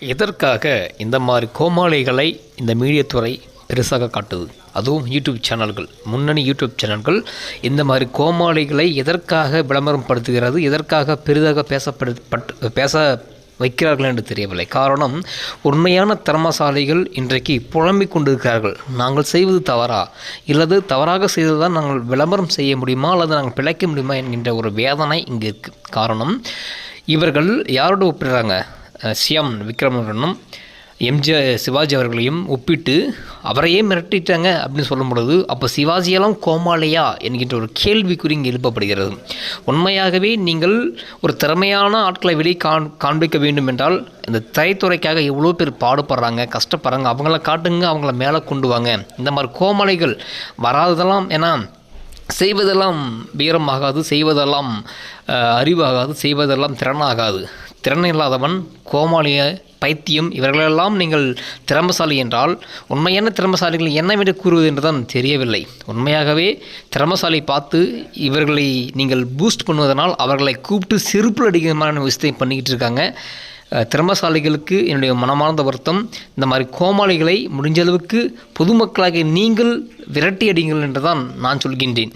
எதற்காக இந்த மாதிரி கோமாளிகளை இந்த மீடியத்துறை பெருசாக காட்டுது? அதுவும் யூடியூப் சேனல்கள் முன்னணி யூடியூப் சேனல்கள் இந்த மாதிரி கோமாளிகளை எதற்காக விளம்பரம் படுத்துகிறது எதற்காக பெரிதாக பேசப்படு பட்டு பேச வைக்கிறார்கள் என்று தெரியவில்லை. காரணம் உண்மையான திறமசாலிகள் இன்றைக்கு புலம்பிக் கொண்டிருக்கிறார்கள். நாங்கள் செய்வது தவறா? இல்லது தவறாக செய்ததுதான் நாங்கள் விளம்பரம் செய்ய முடியுமா? அல்லது நாங்கள் பிழைக்க முடியுமா? என்கின்ற ஒரு வேதனை இங்கே இருக்குது காரணம் இவர்கள் யாரோடு ஒப்பிடுறாங்க? சிஎம் விக்ரமனுடனும் எம்ஜிஆர் சிவாஜி அவர்களையும் ஒப்பிட்டு அவரையே மிரட்டிட்டாங்க அப்படின்னு சொல்லும் பொழுது அப்போ சிவாஜியெல்லாம் கோமாலையா என்கின்ற ஒரு கேள்விக்குறி இங்கே எழுப்பப்படுகிறது. உண்மையாகவே நீங்கள் ஒரு திறமையான ஆட்களை வெளியே காண் காண்பிக்க வேண்டும் என்றால் இந்த திரைத்துறைக்காக எவ்வளோ பேர் பாடுபடுறாங்க கஷ்டப்படுறாங்க அவங்கள காட்டுங்க அவங்கள மேலே கொண்டு வாங்க. இந்த மாதிரி கோமாளிகள் வராததெல்லாம் ஏன்னா செய்வதெல்லாம் வீரமாகாது செய்வதெல்லாம் அறிவாகாது செய்வதெல்லாம் திறனாகாது. திறன் இல்லாதவன் கோமாளிய பைத்தியம் இவர்களெல்லாம் நீங்கள் திறமசாலி என்றால் உண்மையான திறமசாலிகள் என்னவென்று கூறுவது என்றுதான் தெரியவில்லை. உண்மையாகவே திறமசாலி பார்த்து இவர்களை நீங்கள் பூஸ்ட் பண்ணுவதனால் அவர்களை கூப்பிட்டு செருப்பு அடிக்கிறமான விஷயத்தை பண்ணிக்கிட்டு இருக்காங்க. திறமசாலிகளுக்கு என்னுடைய மனமார்ந்த வருத்தம். இந்த மாதிரி கோமாளிகளை முடிஞ்சளவுக்கு பொதுமக்களாக பொதுமக்களாகிய நீங்கள் விரட்டி அடிங்கள் என்றுதான் நான் சொல்கின்றேன்.